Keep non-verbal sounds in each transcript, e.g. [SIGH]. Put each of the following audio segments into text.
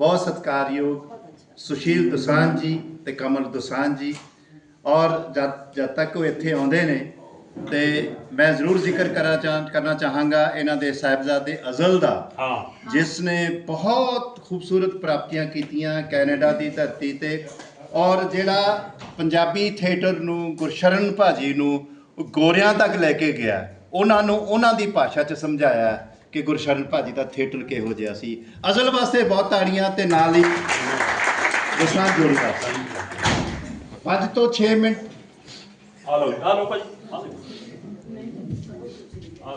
ਬਹੁਤ ਸਤਿਕਾਰਯੋਗ ਸੁਸ਼ੀਲ ਦੁਸਾਂਝ ਜੀ ਤੇ ਕਮਲ ਦੁਸਾਂਝ ਜੀ ਔਰ ਜਦ ਜਦ ਤੱਕ ਉਹ ਇੱਥੇ ਆਉਂਦੇ ਨੇ ਤੇ ਮੈਂ ਜ਼ਰੂਰ ਜ਼ਿਕਰ ਕਰਾ ਚਾਹ ਕਰਨਾ ਚਾਹਾਂਗਾ ਇਹਨਾਂ ਦੇ ਸਾਹਿਬਜ਼ਾਦੇ ਅਜ਼ਲ ਦਾ ਹਾਂ ਜਿਸ ਨੇ ਬਹੁਤ ਖੂਬਸੂਰਤ ਪ੍ਰਾਪਤੀਆਂ ਕੀਤੀਆਂ ਕੈਨੇਡਾ ਦੀ ਧਰਤੀ ਤੇ ਔਰ ਜਿਹੜਾ ਪੰਜਾਬੀ ਥੀਏਟਰ ਨੂੰ ਗੁਰਸ਼ਰਨ ਭਾਜੀ ਨੂੰ ਗੋਰਿਆਂ ਤੱਕ ਲੈ ਕੇ ਗਿਆ ਉਹਨਾਂ ਨੂੰ ਉਹਨਾਂ ਦੀ ਭਾਸ਼ਾ 'ਚ ਸਮਝਾਇਆ ਕਿ ਗੁਰਸ਼ਰਨ ਭਾਜੀ ਦਾ ਥੀਏਟਰ ਕਿਹੋ ਜਿਹਾ ਸੀ? ਅਸਲ ਵਾਸਤੇ ਬਹੁਤ ਤਾੜੀਆਂ ਤੇ ਨਾਲ ਹੀ ਦਸਾਂ ਜੋੜਦਾ 5 ਤੋਂ 6 ਮਿੰਟ। ਆ ਲਓ ਆ ਲਓ ਭਾਈ ਆ ਲਓ। ਆ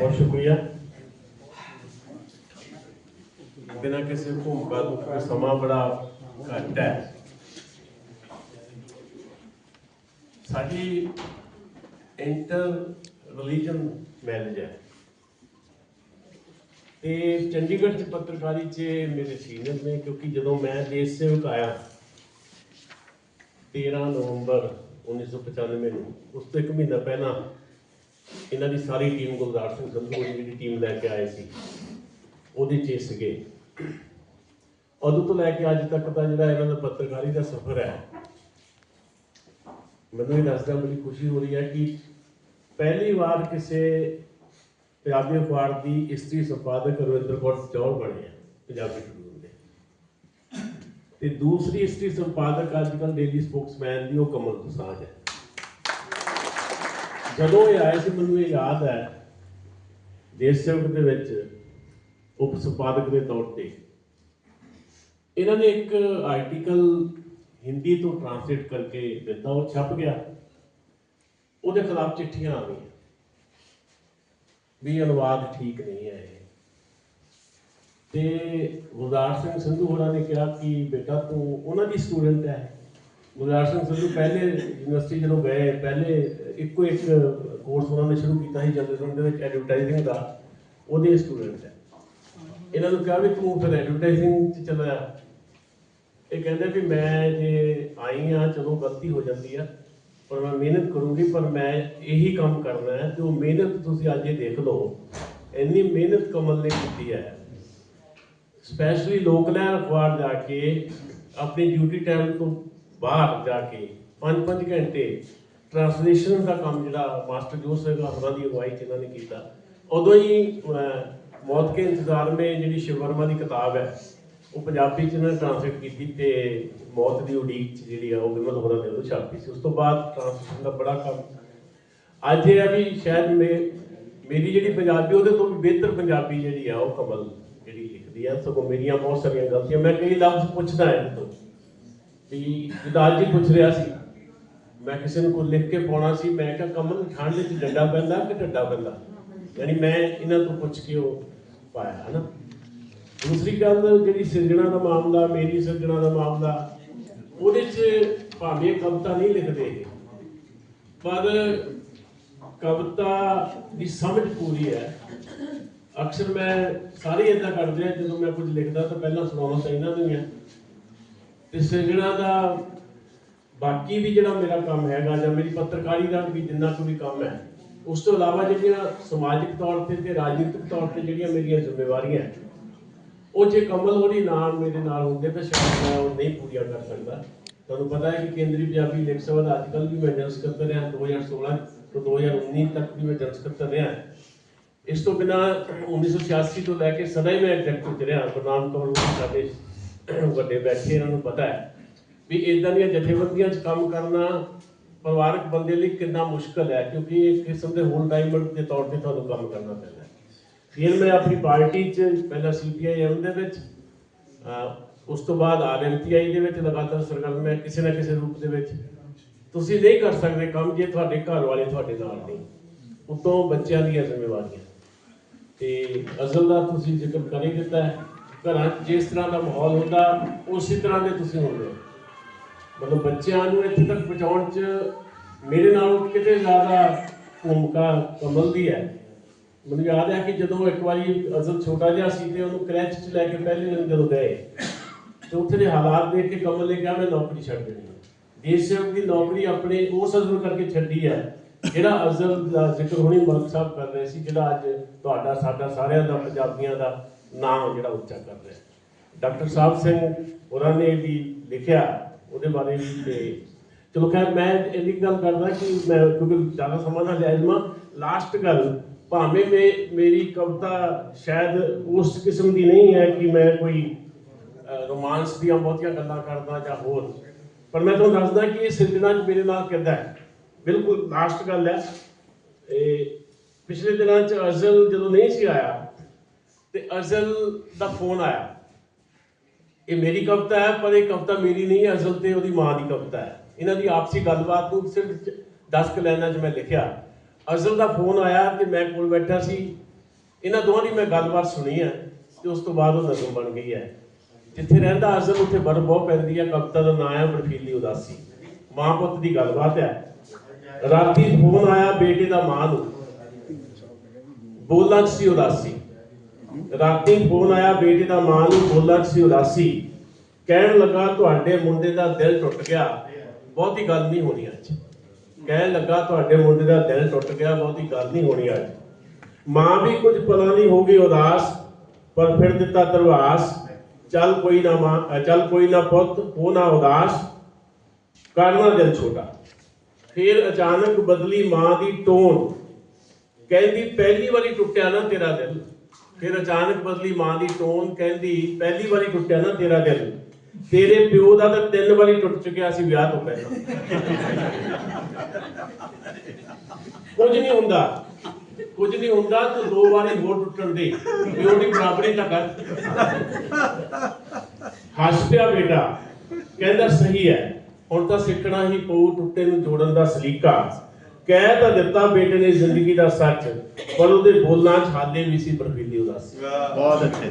ਲਓ ਸ਼ੁਕਰੀਆ। ਬਿਨਾਂ ਕਿਸੇ ਭੂਮਿਕਾ ਤੋਂ ਕਿਉਂਕਿ ਘੱਟ ਹੈ ਸਾਡੀ ਇੰਟਰ ਰਿਲੀਜਨ ਮੈਰਿਜ ਹੈ ਤੇ ਚੰਡੀਗੜ੍ਹ ਚ ਪੱਤਰਕਾਰੀ ਚ ਮੇਰੇ ਸੀਨੀਅਰ ਨੇ ਕਿਉਂਕਿ ਜਦੋਂ ਮੈਂ ਦੇਸ਼ ਸੇਵਕ ਆਇਆ 13 ਨਵੰਬਰ 1995 ਨੂੰ ਉਸ ਤੋਂ ਇੱਕ ਮਹੀਨਾ ਪਹਿਲਾਂ ਇਹਨਾਂ ਦੀ ਸਾਰੀ ਟੀਮ ਗੁਲਜ਼ਾਰ ਸਿੰਘ ਸੰਧੂ ਹੋਣੀ ਜਿਹੜੀ ਟੀਮ ਲੈ ਕੇ ਆਏ ਸੀ ਉਹਦੇ 'ਚ ਇਹ ਸੀਗੇ ਉਦੋਂ ਤੋਂ ਲੈ ਕੇ ਅੱਜ ਤੱਕ ਦਾ ਜਿਹੜਾ ਇਹਨਾਂ ਦਾ ਪੱਤਰਕਾਰੀ ਦਾ ਸਫ਼ਰ ਹੈ, ਮੈਨੂੰ ਇਹ ਦੱਸਦਾ ਬੜੀ ਖੁਸ਼ੀ ਹੋ ਰਹੀ ਹੈ ਕਿ ਪਹਿਲੀ ਵਾਰ ਕਿਸੇ ਪੰਜਾਬੀ ਅਖਬਾਰ ਦੀ ਇਸਤਰੀ ਸੰਪਾਦਕ ਰਵਿੰਦਰ ਕੌਰ ਚੌਲ ਬਣੇ ਆ ਪੰਜਾਬੀ ਟ੍ਰਿਬਿਊਨ ਦੇ। ਤੇ ਦੂਸਰੀ ਇਸਤਰੀ ਸੰਪਾਦਕ ਅੱਜ ਕੱਲ੍ਹ ਡੇਲੀ ਸਪੋਕਸਮੈਨ ਦੀ ਉਹ ਕਮਲ ਦੁਸਾਂਝ ਹੈ। ਜਦੋਂ ਇਹ ਆਏ ਸੀ, ਮੈਨੂੰ ਇਹ ਯਾਦ ਹੈ, ਦੇਸ਼ ਸੇਵਕ ਦੇ ਵਿੱਚ ਉਪ ਸੰਪਾਦਕ ਦੇ ਤੌਰ ਤੇ ਇਹਨਾਂ ਨੇ ਇੱਕ ਆਰਟੀਕਲ ਹਿੰਦੀ ਤੋਂ ਟ੍ਰਾਂਸਲੇਟ ਕਰਕੇ ਦਿੱਤਾ, ਉਹ ਛਪ ਗਿਆ। ਉਹਦੇ ਖਿਲਾਫ ਚਿੱਠੀਆਂ ਆ ਗਈਆਂ ਵੀ ਅਨੁਵਾਦ ਠੀਕ ਨਹੀਂ ਹੈ ਇਹ। ਤੇ ਗੁਰਦਾਰ ਸਿੰਘ ਸੰਧੂ ਹੋਰਾਂ ਨੇ ਕਿਹਾ ਕਿ ਬੇਟਾ ਤੂੰ, ਉਹਨਾਂ ਦੀ ਸਟੂਡੈਂਟ ਹੈ। ਗੁਰਦਾਰ ਸਿੰਘ ਸੰਧੂ ਪਹਿਲੇ ਯੂਨੀਵਰਸਿਟੀ ਜਦੋਂ ਗਏ, ਪਹਿਲੇ ਇੱਕੋ ਇੱਕ ਕੋਰਸ ਉਹਨਾਂ ਨੇ ਸ਼ੁਰੂ ਕੀਤਾ ਸੀ ਜਰਨਲਿਜ਼ਮ ਦੇ ਵਿੱਚ ਐਡਵਰਟਾਈਜ਼ਿੰਗ ਦਾ। ਉਹਦੇ ਸਟੂਡੈਂਟ ਹੈ। ਇਹਨਾਂ ਨੂੰ ਕਿਹਾ ਵੀ ਤੂੰ ਫਿਰ ਐਡਵਰਟਾਈਜ਼ਿੰਗ 'ਚ ਚਲਾ ਜਾ ਇਹ ਕਹਿੰਦੇ ਵੀ ਮੈਂ ਜੇ ਆਈ ਆ ਚਲੋ ਗਲਤੀ ਹੋ ਜਾਂਦੀ ਆ, ਪਰ ਮੈਂ ਮਿਹਨਤ ਕਰੂੰਗੀ, ਪਰ ਮੈਂ ਇਹੀ ਕੰਮ ਕਰਨਾ ਹੈ, ਜੋ ਮਿਹਨਤ ਤੁਸੀਂ ਅੱਜ ਇਹ ਦੇਖ ਲਓ। ਇੰਨੀ ਮਿਹਨਤ ਕਮਲ ਨੇ ਕੀਤੀ ਹੈ। ਸਪੈਸ਼ਲੀ ਲੋਕ ਲਹਿਰ ਅਖਬਾਰ ਜਾ ਕੇ, ਆਪਣੀ ਡਿਊਟੀ ਟਾਈਮ ਤੋਂ ਬਾਹਰ ਜਾ ਕੇ 5-5 ਘੰਟੇ ਟ੍ਰਾਂਸਲੇਸ਼ਨ ਦਾ ਕੰਮ ਜਿਹੜਾ ਮਾਸਟਰ ਜੋਸਫ ਹੋਰਾਂ ਦੀ ਅਗਵਾਈ ਚ ਇਹਨਾਂ ਨੇ ਕੀਤਾ। ਉਦੋਂ ਹੀ ਮੌਤ ਕੇ ਇੰਤਜ਼ਾਰ ਮੇ ਜਿਹੜੀ ਸ਼ਿਵ ਵਰਮਾ ਦੀ ਕਿਤਾਬ ਹੈ ਉਹ ਪੰਜਾਬੀ ਚ ਇਹਨਾਂ ਨੇ ਟ੍ਰਾਂਸਲੇਟ ਕੀਤੀ ਤੇ ਮੌਤ ਦੀ ਉਡੀਕ ਚ ਜਿਹੜੀ ਆ, ਉਹ ਵਿਮਲ ਹੋਰਾਂ ਨੇ ਉਹ ਛਾਪੀ ਸੀ। ਉਸ ਤੋਂ ਬਾਅਦ ਟ੍ਰਾਂਸਲੇਸ਼ਨ ਦਾ ਬੜਾ ਕੰਮ ਅੱਜ ਇਹ ਆ ਵੀ ਸ਼ਾਇਦ ਮੇ, ਮੇਰੀ ਜਿਹੜੀ ਪੰਜਾਬੀ, ਉਹਦੇ ਤੋਂ ਵੀ ਬਿਹਤਰ ਪੰਜਾਬੀ ਜਿਹੜੀ ਆ, ਉਹ ਕਮਲ ਜਿਹੜੀ ਲਿਖਦੀ ਆ। ਸਗੋਂ ਮੇਰੀਆਂ ਬਹੁਤ ਸਾਰੀਆਂ ਗਲਤੀਆਂ, ਮੈਂ ਕਈ ਲਫ਼ਜ਼ ਪੁੱਛਦਾ ਹਾਂ ਤੋਂ। ਵੀ ਜਿੱਦਾਂ ਜੀ ਪੁੱਛ ਰਿਹਾ ਸੀ, ਮੈਂ ਕਿਸੇ ਨੂੰ ਕੋਈ ਲਿਖ ਕੇ ਪਾਉਣਾ ਸੀ, ਮੈਂ ਕਿਹਾ ਕਮਲ, ਠੰਡ ਵਿੱਚ ਡੰਡਾ ਪੈਂਦਾ ਕਿ ਢੱਡਾ ਪੈਂਦਾ? ਯਾਨੀ ਮੈਂ ਇਹਨਾਂ ਤੋਂ ਪੁੱਛ ਕੇ ਉਹ ਪਾਇਆ, ਹਨਾ? ਦੂਸਰੀ ਗੱਲ ਜਿਹੜੀ ਸਿਰਜਣਾ ਦਾ ਮਾਮਲਾ ਮੇਰੀ ਸਿਰਜਣਾ ਦਾ ਮਾਮਲਾ ਉਹਦੇ 'ਚ ਭਾਵੇਂ ਕਵਿਤਾ ਨਹੀਂ ਲਿਖਦੇ ਪਰ ਕਵਿਤਾ ਦੀ ਸਮਝ ਪੂਰੀ ਹੈ। ਅਕਸਰ ਮੈਂ ਸਾਰੇ ਇਦਾਂ ਕਰਦੇ ਆ ਜਦੋਂ ਮੈਂ ਕੁਝ ਲਿਖਦਾ ਤਾਂ ਪਹਿਲਾਂ ਸੁਣਾਉਣਾ ਚਾਹੀਦਾ ਨਹੀਂ ਹੈ ਤੇ ਸਿਰਜਣਾ ਦਾ ਬਾਕੀ ਵੀ ਜਿਹੜਾ ਮੇਰਾ ਕੰਮ ਹੈਗਾ ਜਾਂ ਮੇਰੀ ਪੱਤਰਕਾਰੀ ਦਾ ਵੀ ਜਿੰਨਾ ਕੁ ਵੀ ਕੰਮ ਹੈ ਉਸ ਤੋਂ ਇਲਾਵਾ ਜਿਹੜੀਆਂ ਸਮਾਜਿਕ ਤੌਰ ਤੇ ਤੇ ਰਾਜਨੀਤਿਕ ਤੌਰ ਤੇ ਜਿਹੜੀਆਂ ਮੇਰੀਆਂ ਜ਼ਿੰਮੇਵਾਰੀਆਂ ਹੈ, ਉਹ ਜੇ ਕਮਲ ਹੋਣੀ ਨਾਲ ਮੇਰੇ ਨਾਲ ਹੁੰਦੇ ਤਾਂ ਸ਼ਾਇਦ ਮੈਂ ਉਹ ਨਹੀਂ ਪੂਰੀਆਂ ਕਰ ਸਕਦਾ। ਤੁਹਾਨੂੰ ਪਤਾ ਹੈ ਕਿ ਕੇਂਦਰੀ ਪੰਜਾਬੀ ਲੇਖ ਸਭਾ ਦਾ ਅੱਜ ਕੱਲ੍ਹ ਵੀ ਮੈਂ ਜਨਰਲ ਸਕੱਤਰ ਰਿਹਾ 2016 ਤੋਂ 2019 ਤੱਕ ਵੀ ਮੈਂ ਜਨਰਲ ਸਕੱਤਰ ਰਿਹਾ। ਇਸ ਤੋਂ ਬਿਨਾ 1986 ਤੋਂ ਲੈ ਕੇ ਸਦਾ ਹੀ ਮੈਂ ਐਗਜ਼ੈਕਟਿਵ ਚ ਰਿਹਾ। ਗੁਰਨਾਮ ਕੌਰ ਸਾਡੇ ਵੱਡੇ ਬੈਠੇ, ਇਹਨਾਂ ਨੂੰ ਪਤਾ ਹੈ ਵੀ ਇਦਾਂ ਦੀਆਂ ਜਥੇਬੰਦੀਆਂ 'ਚ ਕੰਮ ਕਰਨਾ ਪਰਿਵਾਰਕ ਬੰਦੇ ਲਈ ਕਿੰਨਾ ਮੁਸ਼ਕਲ ਹੈ, ਕਿਉਂਕਿ ਇੱਕ ਕਿਸਮ ਦੇ ਹੋਲ ਟਾਈਮਰ ਦੇ ਤੌਰ ਤੇ ਤੁਹਾਨੂੰ ਕੰਮ ਕਰਨਾ ਪੈਂਦਾ ਫਿਰ ਮੈਂ ਆਪਣੀ ਪਾਰਟੀ 'ਚ ਪਹਿਲਾਂ ਸੀਪੀਆਈਐਮ ਦੇ ਵਿੱਚ ਉਸ ਤੋਂ ਬਾਅਦ ਆਰਐਮਪੀਆਈ ਦੇ ਵਿੱਚ ਲਗਾਤਾਰ ਸਰਗਰਮ ਹੈ ਕਿਸੇ ਨਾ ਕਿਸੇ ਰੂਪ ਦੇ ਵਿੱਚ। ਤੁਸੀਂ ਨਹੀਂ ਕਰ ਸਕਦੇ ਕੰਮ ਜੇ ਤੁਹਾਡੇ ਘਰ ਵਾਲੇ ਤੁਹਾਡੇ ਨਾਲ ਨਹੀਂ। ਉਤੋਂ ਬੱਚਿਆਂ ਦੀਆਂ ਜ਼ਿੰਮੇਵਾਰੀਆਂ। ਤੇ ਅਜ਼ਲ ਦਾ ਤੁਸੀਂ ਜ਼ਿਕਰ ਕਰ ਹੀ ਦਿੱਤਾ ਹੈ, ਘਰਾਂ 'ਚ ਜਿਸ ਤਰ੍ਹਾਂ ਦਾ ਮਾਹੌਲ ਹੁੰਦਾ, ਉਸੇ ਤਰ੍ਹਾਂ ਦੇ ਤੁਸੀਂ ਹੁੰਦੇ ਹੋ। ਮਤਲਬ ਬੱਚਿਆਂ ਨੂੰ ਇੱਥੇ ਤੱਕ ਪਹੁੰਚਾਉਣ 'ਚ ਮੇਰੇ ਨਾਲੋਂ ਕਿਤੇ ਜ਼ਿਆਦਾ ਭੂਮਿਕਾ ਕਮਲ ਦੀ ਹੈ। ਮੈਨੂੰ ਯਾਦ ਹੈ ਕਿ ਜਦੋਂ ਇੱਕ ਵਾਰੀ ਅਜ਼ਲ ਛੋਟਾ ਜਿਹਾ ਸੀ ਤੇ ਉਹਨੂੰ ਕ੍ਰੈਚ 'ਚ ਲੈ ਕੇ ਪਹਿਲੇ ਦਿਨ ਜਦੋਂ ਗਏ, ਤੇ ਉੱਥੇ ਦੇ ਹਾਲਾਤ ਦੇਖ ਕੇ ਕਮਲ ਨੇ ਕਿਹਾ, ਮੈਂ ਨੌਕਰੀ ਛੱਡ ਦੇਣੀ ਹੈ। ਦੇਸ਼ ਸੇਵਕ ਦੀ ਨੌਕਰੀ ਆਪਣੇ ਉਸ ਅਜ਼ਲ ਕਰਕੇ ਛੱਡੀ ਹੈ ਜਿਹੜਾ ਅਜ਼ਲ ਦਾ ਜ਼ਿਕਰ ਹੁਣੀ ਮਲਕ ਸਾਹਿਬ ਕਰ ਰਹੇ ਸੀ, ਜਿਹੜਾ ਅੱਜ ਤੁਹਾਡਾ, ਸਾਡਾ ਸਾਰਿਆਂ ਦਾ, ਪੰਜਾਬੀਆਂ ਦਾ ਨਾਮ ਜਿਹੜਾ ਉੱਚਾ ਕਰ ਰਿਹਾ ਡਾਕਟਰ ਸਾਹਿਬ ਸਿੰਘ ਹੋਰਾਂ ਨੇ ਵੀ ਲਿਖਿਆ ਉਹਦੇ ਬਾਰੇ ਵੀ ਤੇ ਚਲੋ ਖੈਰ, ਮੈਂ ਇੰਨੀ ਗੱਲ ਕਰਦਾ ਕਿ ਮੈਂ ਕਿਉਂਕਿ ਜ਼ਿਆਦਾ ਸਮਾਂ ਨਾ ਲੈ ਜਮਾ ਲਾਸਟ ਗੱਲ ਭਾਵੇਂ ਮੇ, ਮੇਰੀ ਕਵਿਤਾ ਸ਼ਾਇਦ ਉਸ ਕਿਸਮ ਦੀ ਨਹੀਂ ਹੈ ਕਿ ਮੈਂ ਕੋਈ ਰੋਮਾਂਸ ਦੀਆਂ ਬਹੁਤੀਆਂ ਗੱਲਾਂ ਕਰਦਾ ਜਾਂ ਹੋਰ। ਪਰ ਮੈਂ ਤੁਹਾਨੂੰ ਦੱਸਦਾ ਕਿ ਇਹ ਸਿਰਜਣਾ ਚ ਮੇਰੇ ਨਾਲ ਕਿੱਦਾਂ ਹੈ। ਬਿਲਕੁਲ ਲਾਸਟ ਗੱਲ ਹੈ। ਇਹ ਪਿਛਲੇ ਦਿਨਾਂ ਚ ਅਜ਼ਲ ਜਦੋਂ ਨਹੀਂ ਸੀ ਆਇਆ, ਤੇ ਅਜ਼ਲ ਦਾ ਫੋਨ ਆਇਆ। ਇਹ ਮੇਰੀ ਕਵਿਤਾ ਹੈ, ਪਰ ਇਹ ਕਵਿਤਾ ਮੇਰੀ ਨਹੀਂ ਹੈ। ਅਜ਼ਲ ਤੇ ਉਹਦੀ ਮਾਂ ਦੀ ਕਵਿਤਾ ਹੈ। ਇਹਨਾਂ ਦੀ ਆਪਸੀ ਗੱਲਬਾਤ ਨੂੰ ਸਿਰਫ 10 ਲਾਈਨਾਂ 'ਚ ਮੈਂ ਲਿਖਿਆ। ਅਜ਼ਲ ਦਾ ਫੋਨ ਆਇਆ ਤੇ ਮੈਂ ਕੋਲ ਬੈਠਾ ਸੀ। ਇਹਨਾਂ ਦੋਵਾਂ ਦੀ ਮੈਂ ਗੱਲਬਾਤ ਸੁਣੀ ਹੈ ਤੇ ਉਸ ਤੋਂ ਬਾਅਦ ਉਹ ਨਜ਼ਮ ਬਣ ਗਈ ਹੈ। ਜਿੱਥੇ ਰਹਿੰਦਾ ਅਜ਼ਲ ਉੱਥੇ ਬਰਫ਼ ਬਹੁਤ ਪੈਂਦੀ ਹੈ। ਕਵਿਤਾ ਦਾ ਨਾਂ ਹੈ ਬਰਫੀਲੀ ਉਦਾਸੀ। ਮਾਂ ਪੁੱਤ ਦੀ ਗੱਲਬਾਤ ਹੈ। ਰਾਤੀ ਫੋਨ ਆਇਆ ਬੇਟੇ ਦਾ ਮਾਂ ਨੂੰ। ਬੋਲਾਂ 'ਚ ਸੀ ਉਦਾਸੀ। ਰਾਤੀ ਫੋਨ ਆਇਆ ਬੇਟੇ ਦਾ ਮਾਂ ਨੂੰ, ਬੋਲਾਂ 'ਚ ਸੀ ਉਦਾਸੀ। ਕਹਿਣ ਲੱਗਾ, ਤੁਹਾਡੇ ਮੁੰਡੇ ਦਾ ਦਿਲ ਟੁੱਟ ਗਿਆ। ਬਹੁਤੀ ਗੱਲ ਨਹੀਂ ਹੋਣੀ ਅੱਜ। ਕਹਿਣ ਲੱਗਾ, ਤੁਹਾਡੇ ਮੁੰਡੇ ਦਾ ਦਿਲ ਟੁੱਟ ਗਿਆ, ਬਹੁਤੀ ਗੱਲ ਨਹੀਂ ਹੋਣੀ ਅੱਜ। ਮਾਂ ਵੀ ਕੁਝ ਪਲਾਂ ਲਈ ਹੋ ਗਈ ਉਦਾਸ, ਪਰ ਫਿਰ ਦਿੱਤਾ ਦਰਵਾਸ ਚੱਲ ਕੋਈ ਨਾ ਮਾਂ ਚੱਲ ਕੋਈ ਨਾ ਪੁੱਤ ਹੋ ਨਾ ਉਦਾਸ। ਕਰਨਾ ਦਿਲ ਛੋਟਾ। ਫਿਰ ਅਚਾਨਕ ਬਦਲੀ ਮਾਂ ਦੀ ਟੋਨ। ਕਹਿੰਦੀ, ਪਹਿਲੀ ਵਾਰੀ ਟੁੱਟਿਆ ਨਾ ਤੇਰਾ ਦਿਲ। ਫਿਰ ਅਚਾਨਕ ਬਦਲੀ ਮਾਂ ਦੀ ਟੋਨ, ਕਹਿੰਦੀ, ਪਹਿਲੀ ਵਾਰੀ ਟੁੱਟਿਆ ਨਾ ਤੇਰਾ ਦਿਲ। ਤੇਰੇ ਪਿਓ ਦਾ ਤਾਂ ਤਿੰਨ ਵਾਰੀ ਟੁੱਟ ਚੁੱਕਿਆ ਸੀ ਵਿਆਹ ਤੋਂ ਪਹਿਲਾਂ। ਕੁਝ ਨਹੀਂ ਹੁੰਦਾ। ਕੁਝ ਨਹੀਂ ਹੁੰਦਾ ਤੂੰ ਦੋ ਵਾਰੀ ਹੋਰ ਟੁੱਟਣ ਦੇ। ਪਿਓ ਦੀ ਬਰਾਬਰੀ ਤਾਂ ਕਰ। ਹੱਸ ਪਿਆ ਬੇਟਾ। ਕਹਿੰਦਾ, ਸਹੀ ਹੈ। ਹੁਣ ਤਾਂ ਸਿੱਖਣਾ ਹੀ ਪਊ ਟੁੱਟੇ ਨੂੰ ਜੋੜਨ ਦਾ ਸਲੀਕਾ। ਕਹਿ ਤਾਂ ਦਿੱਤਾ ਬੇਟੇ ਨੇ ਜ਼ਿੰਦਗੀ ਦਾ ਸੱਚ, ਪਰ ਉਹਦੇ ਬੋਲਾਂ 'ਚ ਹਾਲੇ ਵੀ ਸੀ ਬਰਫੀਲੀ ਉਦਾਸੀ। ਬਹੁਤ ਅੱਛੇ।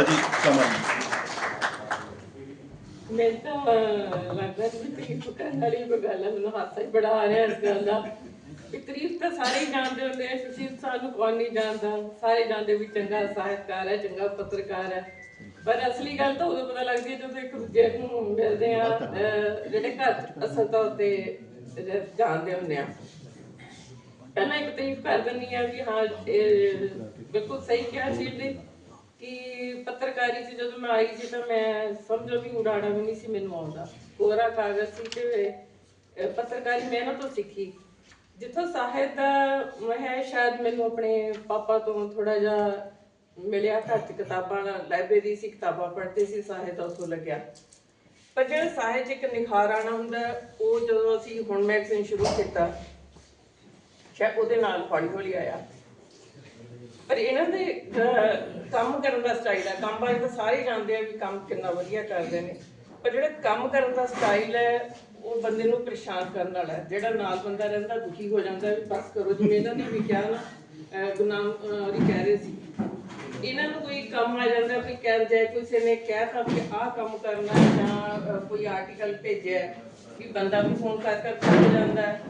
ਅਜੀ ਕਮਲ ਮੈਂ ਤਾਂ ਅਹ, ਲੱਗਦਾ ਕਿ ਤਾਰੀਫ ਕਰਨ ਵਾਲੀ ਕੋਈ ਗੱਲ ਹੈ ਮੈਨੂੰ ਹਾਸਾ ਹੀ ਬੜਾ ਆ ਰਿਹਾ ਇਸ ਗੱਲ ਦਾ। ਕਿ ਤਾਰੀਫ ਤਾਂ ਸਾਰੇ ਹੀ ਜਾਣਦੇ ਹੁੰਦੇ ਆ ਸੁਸ਼ੀਲ ਸਾਹਿਬ ਨੂੰ ਕੌਣ ਨਹੀਂ ਜਾਣਦਾ? ਸਾਰੇ ਜਾਣਦੇ ਵੀ ਚੰਗਾ ਸਾਹਿਤਕਾਰ ਹੈ ਚੰਗਾ ਪੱਤਰਕਾਰ ਹੈ। ਪਰ ਅਸਲੀ ਗੱਲ ਤਾਂ ਉਦੋਂ ਪਤਾ ਲੱਗਦੀ ਹੈ ਜਦੋਂ ਇੱਕ ਦੂਜੇ ਨੂੰ ਮਿਲਦੇ ਆ ਜਿਹੜੇ ਘਰ ਅਸਲ ਤੌਰ ਤੇ ਜਾਣਦੇ ਹੁੰਦੇ ਆ। ਪਹਿਲਾਂ ਇੱਕ ਤਾਰੀਫ ਕਰ ਦਿੰਦੀ ਆ ਵੀ ਹਾਂ ਇਹ ਬਿਲਕੁਲ ਸਹੀ ਕਿਹਾ ਸੀ ਨੇ ਕਿ ਪੱਤਰਕਾਰੀ 'ਚ ਜਦੋਂ ਮੈਂ ਆਈ ਸੀ ਤਾਂ ਮੈਂ ਸਮਝੋ ਵੀ ਉਡਾੜਾ ਵੀ ਨਹੀਂ ਸੀ ਮੈਨੂੰ ਆਉਂਦਾ। ਕੋਰਾ ਕਾਗਜ਼ ਸੀ ਤੇ ਅਹ, ਪੱਤਰਕਾਰੀ ਮੈਂ ਇਹਨਾਂ ਤੋਂ ਸਿੱਖੀ। ਜਿੱਥੋਂ ਸਾਹਿਤ ਦਾ ਹੈ ਸ਼ਾਇਦ ਮੈਨੂੰ ਆਪਣੇ ਪਾਪਾ ਤੋਂ ਥੋੜਾ ਜਿਹਾ ਮਿਲਿਆ ਘਰ 'ਚ ਕਿਤਾਬਾਂ ਲਾਇਬ੍ਰੇਰੀ ਸੀ ਕਿਤਾਬਾਂ ਪੜ੍ਹਦੇ ਸੀ ਸਾਹਿਤ ਉੱਥੋਂ ਲੱਗਿਆ। ਪਰ ਜਿਹੜਾ ਸਾਹਿਤ 'ਚ ਇੱਕ ਨਿਖਾਰ ਆਣਾ ਹੁੰਦਾ ਹੈ, ਉਹ ਜਦੋਂ ਅਸੀਂ ਹੁਣ ਮੈਗਜ਼ੀਨ ਸ਼ੁਰੂ ਕੀਤਾ ਸ਼ਾਇਦ ਉਹਦੇ ਨਾਲ ਹੌਲੀ ਹੌਲੀ ਆਇਆ। ਪਰ ਇਹਨਾਂ ਦੇ ਕੰਮ ਕਰਨ ਦਾ ਸਟਾਈਲ ਹੈ। ਕੰਮ ਬਾਰੇ ਤਾਂ ਸਾਰੇ ਜਾਣਦੇ ਆ ਵੀ ਕੰਮ ਕਿੰਨਾ ਵਧੀਆ ਕਰਦੇ ਨੇ। ਪਰ ਜਿਹੜਾ ਕੰਮ ਕਰਨ ਦਾ ਸਟਾਈਲ ਹੈ ਉਹ ਬੰਦੇ ਨੂੰ ਪਰੇਸ਼ਾਨ ਕਰਨ ਵਾਲਾ ਹੈ। ਜਿਹੜਾ ਨਾਲ ਬੰਦਾ ਰਹਿੰਦਾ ਦੁਖੀ ਹੋ ਜਾਂਦਾ ਵੀ ਬਸ ਕਰੋ ਜਿਵੇਂ ਇਹਨਾਂ ਨੇ ਵੀ ਕਿਹਾ ਨਾ ਗੁਨਾਮ ਅਹ, ਕਹਿ ਰਹੇ ਸੀ। ਇਹਨਾਂ ਨੂੰ ਕੋਈ ਕੰਮ ਆ ਜਾਂਦਾ ਵੀ ਕਹਿ ਜਾਏ ਕਿਸੇ ਨੇ ਕਹਿਤਾ ਕਿ ਆਹ ਕੰਮ ਕਰਨਾ ਜਾਂ ਕੋਈ ਆਰਟੀਕਲ ਭੇਜਿਆ ਹੈ, ਬੰਦਾ ਵੀ ਫੋਨ ਕਰ ਕਰ ਥੱਕ ਜਾਂਦਾ ਹੈ।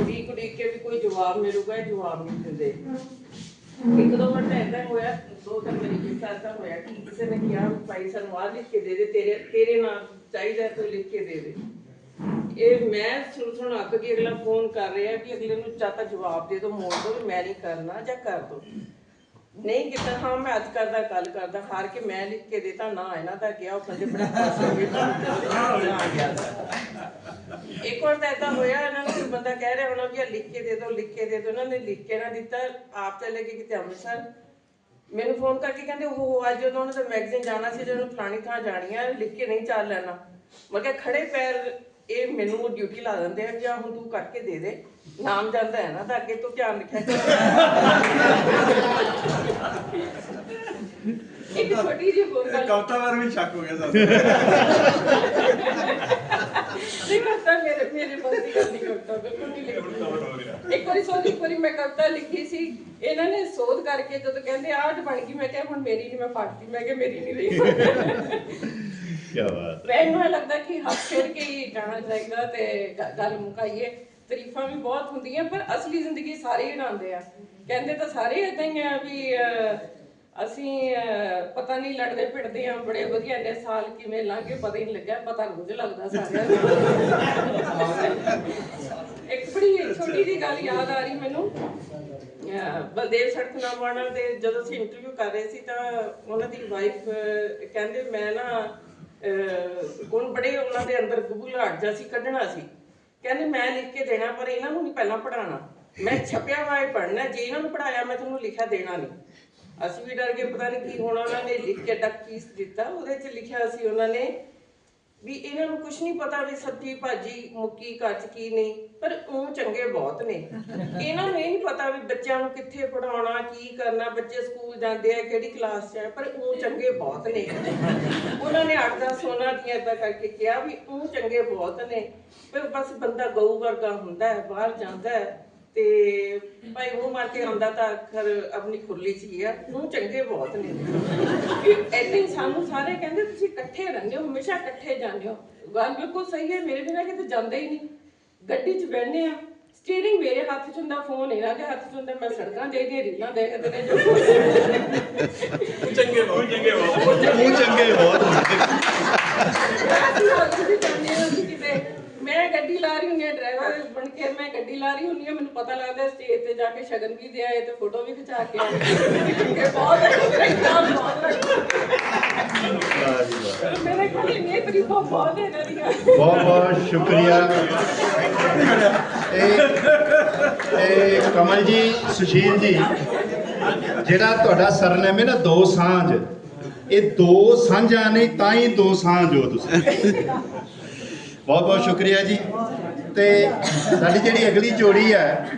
ਉਡੀਕ ਉਡੀਕ ਕੇ ਵੀ ਕੋਈ ਜਵਾਬ ਮਿਲੂਗਾ ਜਵਾਬ ਨਹੀਂ ਦਿੰਦੇ। ਇੱਕ ਦੋ ਵਾਰ ਤਾਂ ਏਦਾਂ ਹੋਇਆ ਦੋ ਤਿੰਨ ਵਾਰੀ ਕਿਸਾ ਏਦਾਂ ਹੋਇਆ ਕਿ ਕਿਸੇ ਨੇ ਕਿਹਾ ਭਾਈ ਸਾਨੂੰ ਆਹ ਲਿਖ ਕੇ ਦੇ ਦੇ ਤੇਰੇ ਤੇਰੇ ਨਾਮ ਚਾਹੀਦਾ ਤੂੰ ਲਿਖ ਕੇ ਦੇ ਦੇ। ਇਹ ਮੈਂ ਸੁਣ ਸੁਣ ਅੱਕ ਕੇ ਅਗਲਾ ਫੋਨ ਕਰ ਰਿਹਾ ਕਿ ਅਗਲੇ ਨੂੰ ਜਾਂ ਤਾਂ ਜਵਾਬ ਦੇ ਦਿਓ ਮੋੜ ਦਿਓ ਵੀ ਮੈਂ ਨਹੀਂ ਕਰਨਾ ਜਾਂ ਕਰ ਦਿਓ ਨਹੀਂ ਕੀਤਾ ਹਾਂ ਮੈਂ ਅੱਜ ਕਰਦਾ ਕੱਲ ਕਰਦਾ ਹਾਰ ਕੇ ਮੈਂ ਲਿਖ ਕੇ ਦੇਤਾ ਨਾ ਇਹਨਾਂ ਦਾ ਗਿਆ ਉਹ ਬੰਦੇ ਬੜਾ ਖੁਸ਼ ਹੋ ਗਏ। [LAUGHS] ਨਾ ਆ ਗਿਆ ਇੱਕ ਵਾਰ ਤਾਂ ਏਦਾਂ ਹੋਇਆ ਇਹਨਾਂ ਨੂੰ ਬੰਦਾ ਕਹਿ ਰਿਹਾ ਹੋਣਾ ਵੀ ਇਹ ਲਿਖ ਕੇ ਦੇ ਦਿਓ, ਲਿਖ ਕੇ ਦੇ ਦਿਓ। ਇਹਨਾਂ ਨੇ ਲਿਖ ਕੇ ਨਾ ਦਿੱਤਾ, ਆਪ ਚਲੇ ਗਏ ਕਿਤੇ ਅੰਮ੍ਰਿਤਸਰ। ਮੈਨੂੰ ਫੋਨ ਕਰਕੇ ਕਹਿੰਦੇ ਉਹ ਅੱਜ ਜਦੋਂ ਉਹਨਾਂ ਦਾ ਮੈਗਜ਼ੀਨ ਜਾਣਾ ਸੀ, ਜਦੋਂ ਫਲਾਣੀ ਥਾਂ ਜਾਣੀ ਆ, ਲਿਖ ਕੇ ਨਹੀਂ ਚੱਲ ਲੈਣਾ। ਮੈਂ ਕਿਹਾ, ਖੜੇ ਪੈਰ, ਇਹ ਮੈਨੂੰ ਡਿਊਟੀ ਲਾ ਦਿੰਦੇ ਆ ਕਿ ਆ ਹੁਣ ਤੂੰ ਕਰਕੇ ਦੇ ਦੇ। ਨਾਮ ਜਾਂਦਾ ਹੈ ਨਾ, ਤਾਂ ਅੱਗੇ ਤੋਂ ਧਿਆਨ ਰੱਖਿਆ ਕਰ। ਇੱਕ ਛੋਟੀ ਜਿਹੀ ਹੋਰ ਗੱਲ। ਕਵਤਾ ਬਾਰੇ ਵੀ ਸ਼ੱਕ ਹੋ ਗਿਆ ਸਾਨੂੰ। ਨਹੀਂ ਕਰਤਾ ਮੇਰੇ ਮੇਰੇ ਮਨ ਦੀ ਗੱਲ ਨਹੀਂ ਕਰਤਾ ਬਿਲਕੁਲ ਨਹੀਂ ਲਿਖੀ ਇੱਕ ਵਾਰੀ ਸੋਚ ਇੱਕ ਵਾਰੀ ਮੈਂ ਕਵਿਤਾ ਲਿਖੀ ਸੀ। ਇਹਨਾਂ ਨੇ ਸੋਧ ਕਰਕੇ ਜਦੋਂ ਕਹਿੰਦੇ ਆਹ ਬਣ ਗਈ ਮੈਂ ਕਿਹਾ ਹੁਣ ਮੇਰੀ ਨਹੀਂ ਮੈਂ ਪੜ੍ਹਤੀ ਮੈਂ ਕਿਹਾ ਮੇਰੀ ਨਹੀਂ ਰਹੀ। ਕੀ ਬਾਤ। ਮੈਨੂੰ ਇਹ ਲੱਗਦਾ ਕਿ ਹੱਥ ਫੇਰ ਕੇ ਹੀ ਜਾਣਾ ਚਾਹੀਦਾ ਤੇ ਗੱਲ ਮੁਕਾਈਏ। ਤਾਰੀਫਾਂ ਵੀ ਬਹੁਤ ਹੁੰਦੀਆਂ ਪਰ ਅਸਲੀ ਜ਼ਿੰਦਗੀ ਸਾਰੇ ਹੀ ਡਾਂਦੇ ਆ। ਕਹਿੰਦੇ ਤਾਂ ਸਾਰੇ ਇਦਾਂ ਹੀ ਆ ਵੀ ਅਸੀਂ ਪਤਾ ਨਹੀਂ ਲੜਦੇ ਫਿਰਦੇ ਆ ਬੜੇ ਵਧੀਆ ਨੇ ਸਾਲ ਕਿਵੇਂ ਲੰਘੇ ਪਤਾ ਹੀ ਨਹੀਂ ਲੱਗਿਆ ਪਤਾ ਰੋਜ਼ ਲੱਗਦਾ ਸਾਰਿਆਂ ਨੂੰ। ਇੱਕ ਬੜੀ ਛੋਟੀ ਜਿਹੀ ਗੱਲ ਯਾਦ ਆ ਰਹੀ ਮੈਨੂੰ। ਅਹ, ਬਲਦੇਵ ਸੜਕਨਾਮਾਣਾ ਦੇ ਜਦੋਂ ਅਸੀਂ ਇੰਟਰਵਿਊ ਕਰ ਰਹੇ ਸੀ ਤਾਂ ਉਹਨਾਂ ਦੀ ਵਾਈਫ ਕਹਿੰਦੇ ਮੈਂ ਨਾ ਅਹ, ਬੜੇ ਉਹਨਾਂ ਦੇ ਅੰਦਰ ਗੁਬੁਲਾਟ ਜਿਹਾ ਸੀ ਕੱਢਣਾ ਸੀ। ਕਹਿੰਦੇ ਮੈਂ ਲਿਖ ਕੇ ਦੇਣਾ ਪਰ ਇਹਨਾਂ ਨੂੰ ਨਹੀਂ ਪਹਿਲਾਂ ਪੜਾਉਣਾ ਮੈਂ ਛਪਿਆ ਹੋਇਆ ਪੜਨਾ ਜੇ ਇਹਨਾਂ ਨੂੰ ਪੜਾਇਆ ਮੈਂ ਤੁਹਾਨੂੰ ਲਿਖਿਆ ਦੇਣਾ ਨਹੀਂ ਅਸੀਂ ਵੀ ਡਰ ਗਏ, ਪਤਾ ਨਹੀਂ ਕੀ ਹੋਣਾ, ਉਹਨਾਂ ਨੇ ਲਿਖ ਕੇ ਡੱਕ ਪੀਸ ਦਿੱਤਾ। ਉਹਦੇ 'ਚ ਲਿਖਿਆ ਸੀ ਉਹਨਾਂ ਨੇ ਵੀ ਇਹਨਾਂ ਨੂੰ ਕੁਝ ਨਹੀਂ ਪਤਾ ਵੀ ਸਬਜ਼ੀ ਭਾਜੀ ਮੁੱਕੀ ਕੱਚ ਕੀ ਨਹੀਂ ਪਰ ਉਹ ਚੰਗੇ ਬਹੁਤ ਨੇ। ਇਹਨਾਂ ਨੂੰ ਇਹ ਨਹੀਂ ਪਤਾ ਵੀ ਬੱਚਿਆਂ ਨੂੰ ਕਿੱਥੇ ਪੜਾਉਣਾ ਕੀ ਕਰਨਾ, ਬੱਚੇ ਸਕੂਲ ਜਾਂਦੇ ਆ, ਕਿਹੜੀ ਕਲਾਸ 'ਚ ਆ, ਪਰ ਉਹ ਚੰਗੇ ਬਹੁਤ ਨੇ। ਉਹਨਾਂ ਨੇ 8-10 ਸੋਨਾ ਦੀਆਂ ਇਦਾਂ ਕਰਕੇ ਕਿਹਾ ਵੀ ਉਹ ਚੰਗੇ ਬਹੁਤ ਨੇ। ਪਰ ਬਸ ਬੰਦਾ ਗਊ ਵਰਗਾ ਹੁੰਦਾ ਹੈ, ਬਾਹਰ ਜਾਂਦਾ ਹੈ। ਤੇ ਭਾਈ ਉਹ ਮਾਰ ਕੇ ਆਉਂਦਾ ਤਾਂ ਅੱਖਰ ਆਪਣੀ ਖੁਰਲੀ 'ਚ ਹੀ ਆ ਉਹ ਚੰਗੇ ਬਹੁਤ ਨੇ। ਹੀ ਸਾਨੂੰ ਸਾਰੇ ਕਹਿੰਦੇ ਤੁਸੀਂ ਇਕੱਠੇ ਰਹਿੰਦੇ ਹੋ ਹਮੇਸ਼ਾ ਇਕੱਠੇ ਜਾਂਦੇ ਹੋ। ਗੱਲ ਬਿਲਕੁਲ ਸਹੀ ਹੈ ਮੇਰੇ ਬਿਨਾਂ ਕਿਤੇ ਜਾਂਦੇ ਹੀ ਨਹੀਂ। ਗੱਡੀ 'ਚ ਬਹਿੰਦੇ ਆ ਸਟੀਅਰਿੰਗ ਮੇਰੇ ਹੱਥ 'ਚ ਹੁੰਦਾ ਫੋਨ ਇਹਨਾਂ ਦੇ ਹੱਥ 'ਚ ਹੁੰਦਾ ਮੈਂ ਸੜਕਾਂ ਦੇਖਦੀ ਰੀਲਾਂ ਦੇਖਦੇ ਨੇ ਜੋ। ਚੰਗੇ ਬਹੁਤ ਚੰਗੇ ਬਹੁਤ। ਚੰਗੇ ਬਹੁਤ ਗੱਡੀ ਲਾ ਰਹੀ ਹੁੰਦੀ ਹਾਂ, ਡਰਾਈਵਰ ਬਣ ਕੇ ਮੈਂ ਗੱਡੀ ਲਾ ਰਹੀ ਹੁੰਦੀ ਹਾਂ, ਮੈਨੂੰ ਪਤਾ ਲੱਗਦਾ ਸਟੇਜ ਤੇ ਜਾ ਕੇ ਸ਼ਗਨ ਵੀ ਦੇ ਆਏ ਤੇ ਫੋਟੋ ਵੀ ਖਿਚਾ ਕੇ ਆਏ। ਇਹ ਬਹੁਤ ਹੈ ਨਾਮ ਬਹੁਤ ਹੈ। ਮੇਰੇ ਕੋਲ ਇਹ ਤਰੀਕਾ ਬਹੁਤ ਹੈ ਇਹਨਾਂ ਬਹੁਤ ਬਹੁਤ ਸ਼ੁਕਰੀਆ। ਇਹ ਕਮਲ ਜੀ, ਸੁਸ਼ੀਲ ਜੀ, ਜਿਹੜਾ ਤੁਹਾਡਾ ਸਰਨੇਮ ਹੈ ਨਾ, ਦੋ ਸਾਂਝ। ਇਹ ਦੋ ਸਾਂਝਾਂ ਨਹੀਂ ਤਾਂ ਹੀ ਦੋ ਸਾਂਝ ਹੋ ਤੁਸੀਂ। ਬਹੁਤ ਬਹੁਤ ਸ਼ੁਕਰੀਆ ਜੀ। ਤੇ ਸਾਡੀ ਜਿਹੜੀ ਅਗਲੀ ਜੋੜੀ ਹੈ